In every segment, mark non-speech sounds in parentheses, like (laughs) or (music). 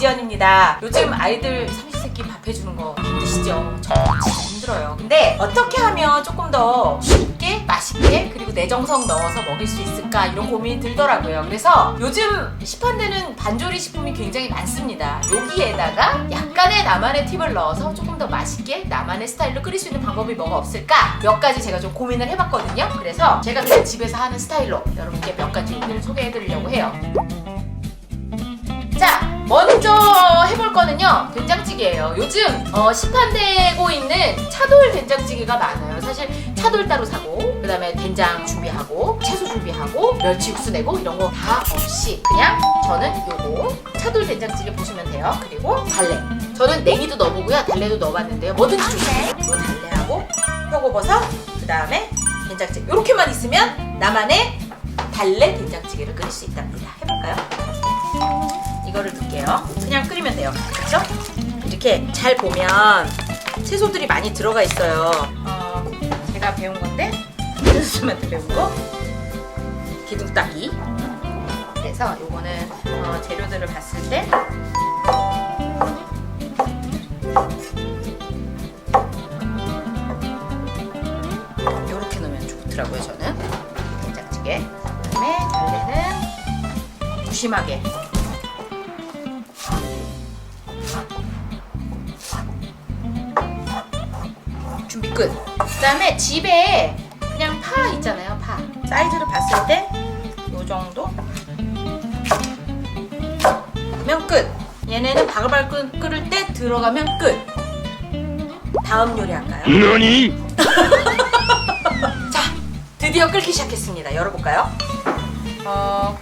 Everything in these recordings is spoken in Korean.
이지연입니다. 요즘 아이들 삼시세끼 밥 해주는 거 힘드시죠? 저 진짜 힘들어요. 근데 어떻게 하면 조금 더 쉽게, 맛있게, 그리고 내 정성 넣어서 먹일 수 있을까 이런 고민이 들더라고요. 그래서 요즘 시판되는 반조리 식품이 굉장히 많습니다. 여기에다가 약간의 나만의 팁을 넣어서 조금 더 맛있게 나만의 스타일로 끓일 수 있는 방법이 뭐가 없을까 몇 가지 제가 좀 고민을 해봤거든요. 그래서 제가 그냥 집에서 하는 스타일로 여러분께 몇 가지 요리를 소개해드리려고 해요. 자, 먼저 해볼 거는요, 된장찌개예요. 요즘 어, 시판되고 있는 차돌 된장찌개가 많아요. 사실 차돌 따로 사고, 그 다음에 된장 준비하고, 채소 준비하고, 멸치 육수 내고 이런 거 다 없이 그냥 저는 요거 차돌 된장찌개 보시면 돼요. 그리고 달래. 저는 냉이도 넣어보고요, 달래도 넣어봤는데요. 뭐든지 좋습니다. 요 달래하고 표고버섯, 그 다음에 된장찌개. 이렇게만 있으면 나만의 달래 된장찌개를 끓일 수 있답니다. 해볼까요? 이거를 넣을게요. 그냥 끓이면 돼요. 그렇죠? 이렇게 잘 보면 채소들이 많이 들어가 있어요. 어, 제가 배운 건데 선생님한테 배운 거 기둥 따기. 그래서 요거는 어, 재료들을 봤을 때 요렇게 넣으면 좋더라고요. 저는 된장찌개. 그다음에 달래는 무심하게 끝. 그다음에 집에 그냥 파 있잖아요, 파. 사이즈를 봤을 때 요 정도. 그러면 끝. 얘네는 바글바글 끓- 끓을 때 들어가면 끝. 다음 요리 할까요? 너니? (laughs) 자, 드디어 끓기 시작했습니다. 열어볼까요? 어,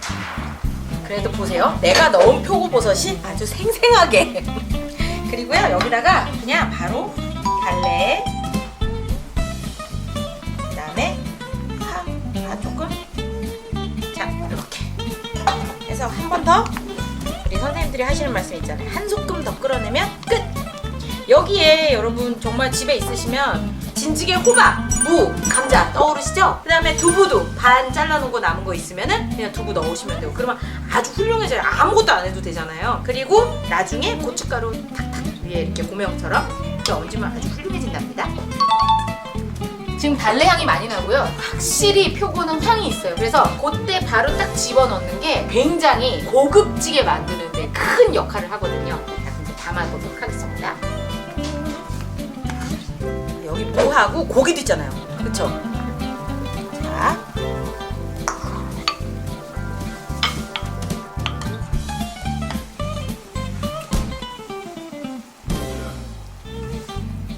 그래도 보세요. 내가 넣은 표고버섯이 아주 생생하게. (laughs) 그리고요, 여기다가 그냥 바로 달래. 해서 한 번 더. 우리 선생님들이 하시는 말씀 있잖아요. 한 소끔 더 끓여내면 끝! 여기에 여러분 정말 집에 있으시면 진지개 호박, 무, 감자 떠오르시죠? 그 다음에 두부도 반 잘라놓은 거 남은 거 있으면은 그냥 두부 넣으시면 되고 그러면 아주 훌륭해져요. 아무것도 안 해도 되잖아요. 그리고 나중에 고춧가루 탁탁 위에 이렇게 고명처럼 이렇게 얹으면 아주 훌륭해진답니다. 지금 달래 향이 많이 나고요. 확실히 표고는 향이 있어요. 그래서 그때 바로 딱 집어넣는 게 굉장히 고급지게 만드는 데 큰 역할을 하거든요. 자, 그럼 이제 담아보도록 하겠습니다. 여기 무하고 고기도 있잖아요. 그쵸? 자.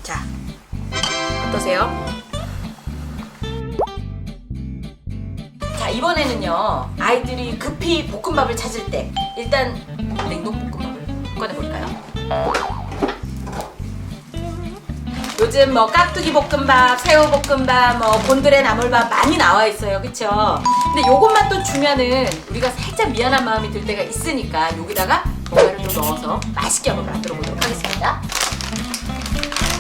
자. 어떠세요? 이번에는요. 아이들이 급히 볶음밥을 찾을 때 일단 냉동 볶음밥을 꺼내볼까요? 요즘 뭐 깍두기 볶음밥, 새우 볶음밥, 뭐 곤드레 나물밥 많이 나와 있어요. 그쵸? 근데 요것만 또 주면은 우리가 살짝 미안한 마음이 들 때가 있으니까 여기다가 뭔가를 좀 넣어서 맛있게 한번 만들어 보도록 하겠습니다.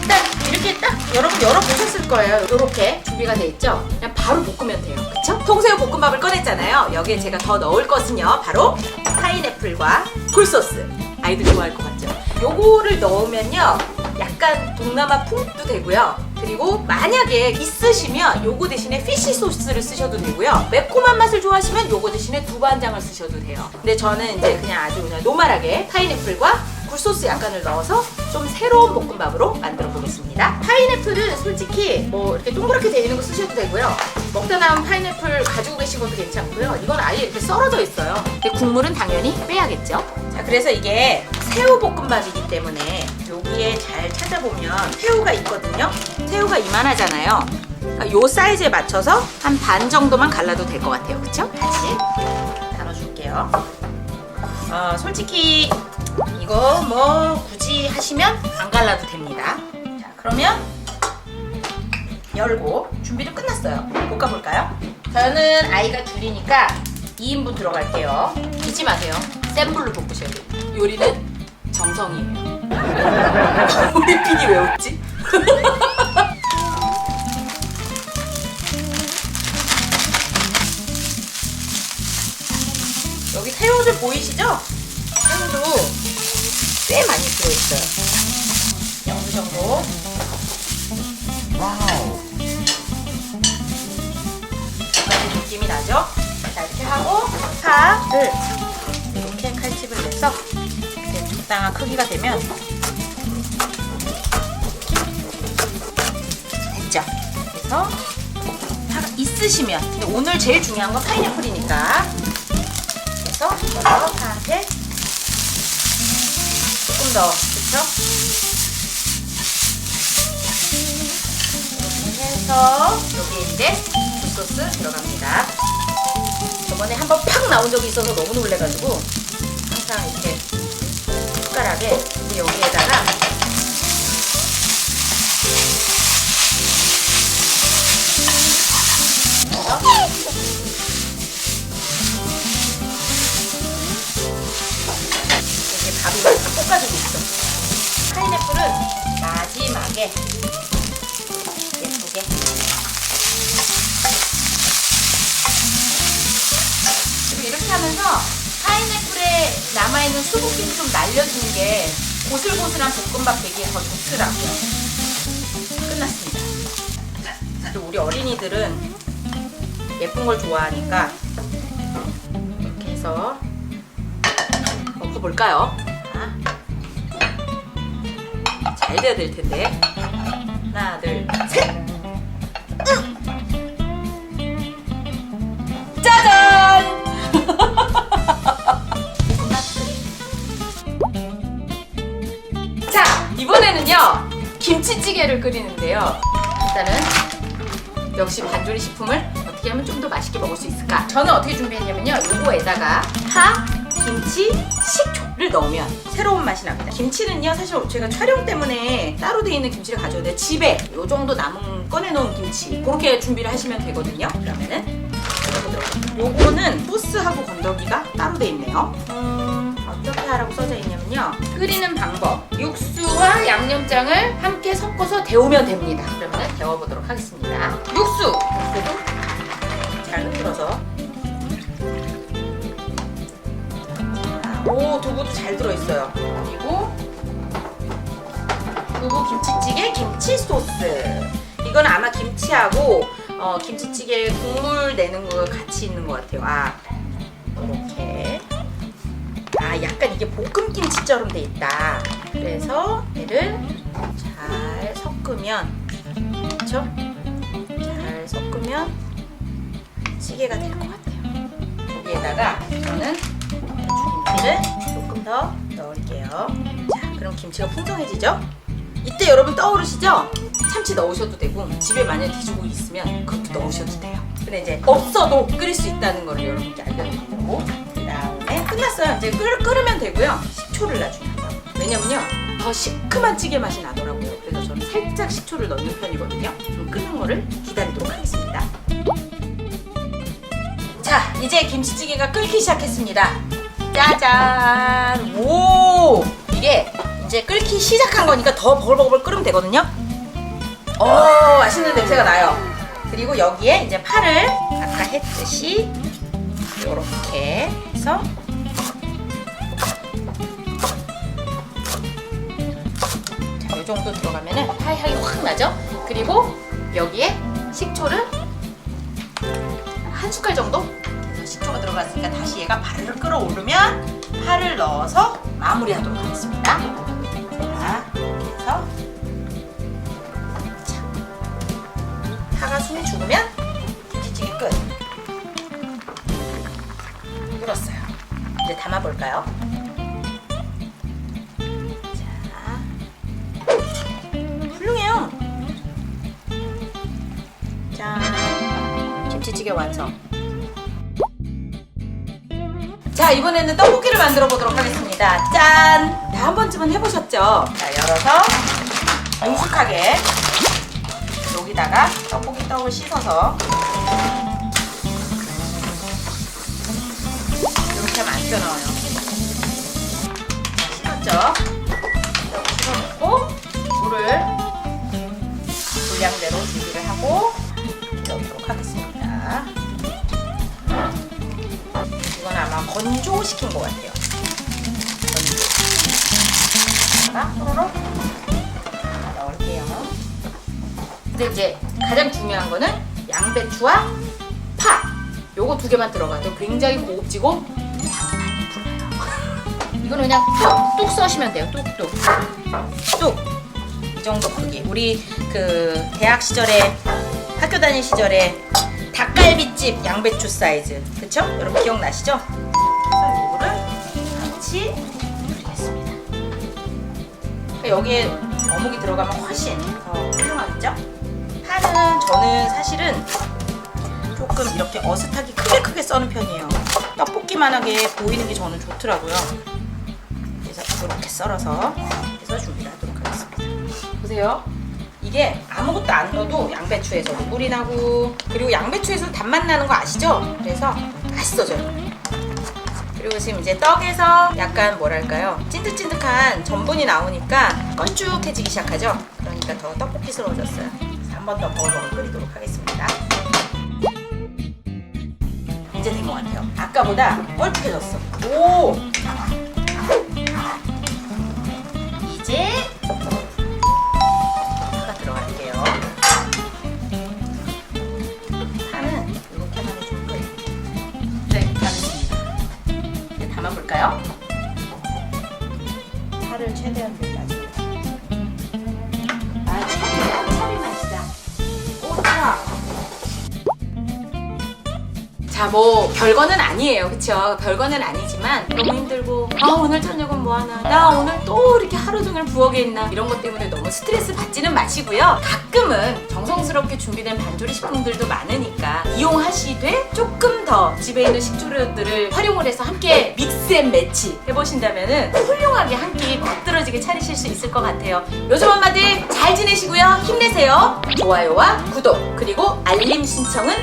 일단 이렇게 딱 여러분 열어보셨을 거예요. 이렇게 준비가 돼 있죠? 바로 볶으면 돼요. 그쵸? 통새우 볶음밥을 꺼냈잖아요. 여기에 제가 더 넣을 것은요. 바로 파인애플과 굴소스. 아이들 좋아할 것 같죠? 요거를 넣으면요. 약간 동남아 풍도 되고요. 그리고 만약에 있으시면 요거 대신에 피쉬 소스를 쓰셔도 되고요. 매콤한 맛을 좋아하시면 요거 대신에 두반장을 쓰셔도 돼요. 근데 저는 이제 그냥 아주 그냥 노멀하게 파인애플과 굴소스 약간을 넣어서 좀 새로운 볶음밥으로 만들어 보겠습니다. 파인애플은 솔직히 뭐 이렇게 동그랗게 되어 있는 거 쓰셔도 되고요. 먹다 남은 파인애플 가지고 계신 것도 괜찮고요. 이건 아예 이렇게 썰어져 있어요. 근데 국물은 당연히 빼야겠죠. 자, 그래서 이게 새우 볶음밥이기 때문에 여기에 잘 찾아보면 새우가 있거든요. 새우가 이만하잖아요. 그러니까 요 사이즈에 맞춰서 한 반 정도만 갈라도 될 것 같아요. 그쵸? 같이 나눠줄게요. 어, 솔직히 이거 뭐 굳이 하시면 안 갈라도 됩니다. 자, 그러면 열고 준비도 끝났어요. 볶아볼까요? 저는 아이가 둘이니까 2인분 들어갈게요. 잊지 마세요. 센 불로 볶으셔야 돼요. 요리는 정성이에요. (laughs) 우리 PD 왜 웃지? (laughs) 여기 새우들 보이시죠? 꽤 많이 들어있어요. 어느 정도 와우. 이런 느낌이 나죠? 자 이렇게 하고 파를 이렇게 칼집을 내서 이렇게 적당한 크기가 되면 됐죠? 그래서 파가 있으시면 오늘 제일 중요한 건 파인애플이니까 그래서 파한테 더 그렇죠? 이렇게 해서 여기에 이제 굴소스 들어갑니다. 저번에 한번 팍 나온 적이 있어서 너무 놀래가지고 항상 이렇게 숟가락에 여기에다가 하면서 파인애플에 남아있는 수분기를 좀 날려주는 게 고슬고슬한 볶음밥 되기에 더 좋더라고요. 끝났습니다. 우리 어린이들은 예쁜 걸 좋아하니까 이렇게 해서 엎어볼까요? 자, 잘 돼야 될 텐데. 하나, 둘, 김치찌개를 끓이는데요. 일단은, 역시 반조리 식품을 어떻게 하면 좀 더 맛있게 먹을 수 있을까? 저는 어떻게 준비했냐면요, 요거에다가 파, 김치, 식초를 넣으면 새로운 맛이 납니다. 김치는요, 사실 제가 촬영 때문에 따로 돼 있는 김치를 가져오는데 집에 요 정도 남은 꺼내놓은 김치 그렇게 준비를 하시면 되거든요. 그러면은 요거는 소스하고 건더기가 따로 돼 있네요. 음, 어떻게 하라고 써져 있냐면요. 끓이는 방법. 육수와 양념장을 함께 섞어서 데우면 됩니다. 그러면 데워보도록 하겠습니다. 육수! 육수도 잘 흔들어서. 오, 두부도 잘 들어있어요. 그리고 두부 김치찌개 김치 소스. 이건 아마 김치하고 어, 김치찌개 국물 내는 거 같이 있는 것 같아요. 아, 약간 이게 볶음 김치처럼 돼 있다. 그래서 얘를 잘 섞으면, 그렇죠? 잘 섞으면 찌개가 될 것 같아요. 여기에다가 저는 김치를 조금 더 넣을게요. 자, 그럼 김치가 풍성해지죠? 이때 여러분 떠오르시죠? 참치 넣으셔도 되고 집에 만약 돼지고기 있으면 그것도 넣으셔도 돼요. 근데 이제 없어도 끓일 수 있다는 걸 여러분께 알려드리려고 그 다음에 끝났어요. 이제 끓, 끓으면 되고요. 식초를 나중에 한다고. 왜냐면요 더 시큼한 찌개 맛이 나더라고요. 그래서 저는 살짝 식초를 넣는 편이거든요. 좀 끓는 거를 기다리도록 하겠습니다. 자, 이제 김치찌개가 끓기 시작했습니다. 짜잔! 오! 이게 이제 끓기 시작한 거니까 더 버글버글 끓으면 되거든요. 오, 맛있는 냄새가 나요. 그리고 여기에 이제 파를 아까 했듯이 이렇게 해서 정도 들어가면은 파 향이 확 나죠? 그리고 여기에 식초를 한 숟갈 정도 식초가 들어갔으니까 다시 얘가 파를 끓어오르면 파를 넣어서 마무리하도록 하겠습니다. 자, 이렇게 해서 자, 파가 숨이 죽으면 김치찌개 끝. 끓었어요. 이제 담아볼까요? 짠. 김치찌개 완성. 자, 이번에는 떡볶이를 만들어 보도록 하겠습니다. 짠! 다 한 번쯤은 해보셨죠? 자, 열어서 능숙하게 여기다가 떡볶이 떡을 씻어서 또로록 넣을게요. 근데 이제 가장 중요한 거는 양배추와 파. 요거 두 개만 들어가도 굉장히 고급지고. (laughs) 이거는 그냥 뚝, 뚝 써시면 돼요. 뚝뚝. 뚝. 이 정도 크기. 우리 그 대학 시절에 학교 다닐 시절에 닭갈비집 양배추 사이즈. 그쵸? 여러분 기억나시죠? 이거를 같이. 그러니까 여기에 어묵이 들어가면 훨씬 더 훌륭하겠죠? 파는 저는 사실은 조금 이렇게 어슷하게 크게 크게 써는 편이에요. 떡볶이만하게 보이는 게 저는 좋더라고요. 그래서 이렇게 썰어서 해서 준비하도록 하겠습니다. 보세요. 이게 아무것도 안 넣어도 양배추에서도 물이 나고 그리고 양배추에서 단맛 나는 거 아시죠? 그래서 맛있어져요. 그리고 지금 이제 떡에서 약간 뭐랄까요 찐득찐득한 전분이 나오니까 껄쭉해지기 시작하죠. 그러니까 더 떡볶이스러워졌어요. 한 번 더 버거를 끓이도록 하겠습니다. 이제 된 것 같아요. 아까보다 껄쭉해졌어. 오! 이제 파를 자, 뭐 별거는 아니에요, 그쵸? 별거는 아니지만 너무 힘들고 아 오늘 저녁은 뭐 하나? 나 오늘 또 이렇게 하루 종일 부엌에 있나? 이런 것 때문에 너무 스트레스 받지는 마시고요. 가끔은 정성스럽게 준비된 반조리 식품들도 많으니까 이용하시되 조금 더 집에 있는 식재료들을 활용을 해서 함께 믹스앤 매치 해보신다면은 훌륭하게 한 끼 멋들어지게 차리실 수 있을 것 같아요. 요즘 엄마들 잘 지내시고요. 힘내세요. 좋아요와 구독 그리고 알림 신청은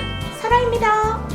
사랑입니다.